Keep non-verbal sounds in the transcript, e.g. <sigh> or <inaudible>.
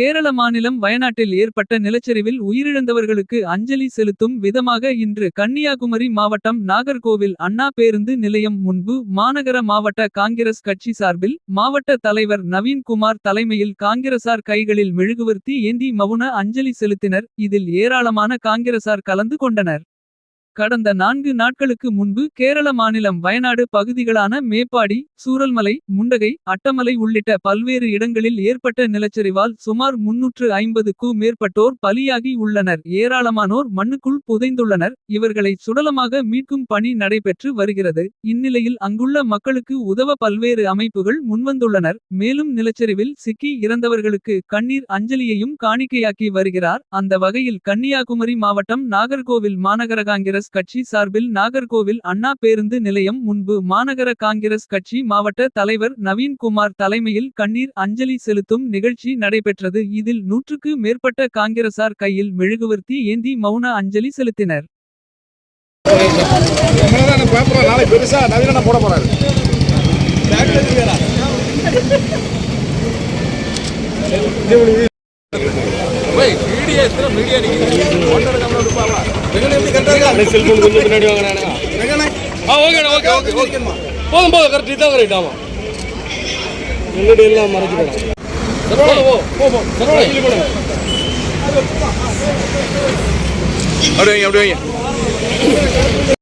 கேரள மாநிலம் வயநாட்டில் ஏற்பட்ட நிலச்சரிவில் உயிரிழந்தவர்களுக்கு அஞ்சலி செலுத்தும் விதமாக இன்று கன்னியாகுமரி மாவட்டம் நாகர்கோவில் அண்ணா பேருந்து நிலையம் முன்பு மாநகர மாவட்ட காங்கிரஸ் கட்சி சார்பில் மாவட்ட தலைவர் நவீன்குமார் தலைமையில் காங்கிரசார் கைகளில் மெழுகுவர்த்தி ஏந்தி மவுன அஞ்சலி செலுத்தினர். இதில் ஏராளமான காங்கிரசார் கலந்து கொண்டனர். கடந்த நான்கு நாட்களுக்கு முன்பு கேரள மாநிலம் வயநாடு பகுதிகளான மேப்பாடி சூரல்மலை முண்டகை அட்டமலை உள்ளிட்ட பல்வேறு இடங்களில் ஏற்பட்ட நிலச்சரிவால் சுமார் முன்னூற்று ஐம்பதுக்கு மேற்பட்டோர் பலியாகி உள்ளனர். ஏராளமானோர் மண்ணுக்குள் புதைந்துள்ளனர். இவர்களை சுடலமாக மீட்கும் பணி நடைபெற்று வருகிறது. இந்நிலையில் அங்குள்ள மக்களுக்கு உதவ பல்வேறு அமைப்புகள் முன்வந்துள்ளனர். மேலும் நிலச்சரிவில் சிக்கி இறந்தவர்களுக்கு கண்ணீர் அஞ்சலியையும் காணிக்கையாக்கி வருகிறார். அந்த வகையில் கன்னியாகுமரி மாவட்டம் நாகர்கோவில் மாநகர காங்கிரஸ் கட்சி சார்பில் நாகர்கோவில் அண்ணா பேருந்து நிலையம் முன்பு மாநகர காங்கிரஸ் கட்சி மாவட்ட தலைவர் நவீன் குமார் தலைமையில் கண்ணீர் அஞ்சலி செலுத்தும் நிகழ்ச்சி நடைபெற்றது. இதில் நூற்றுக்கு மேற்பட்ட காங்கிரசார் கையில் மெழுகுவர்த்தி ஏந்தி மௌன அஞ்சலி செலுத்தினர். போட <laughs> செல்போன் கொஞ்சம் பின்னாடி வாங்கினானுங்க ஆ ஓகேண்ணா ஓகே ஓகே ஓகே போதும் போதும் கரெக்ட் இதான் கரெக்ட் ஆமாம் முன்னாடி எல்லாம் மறைச்சிக்கலாம் சரவணா போ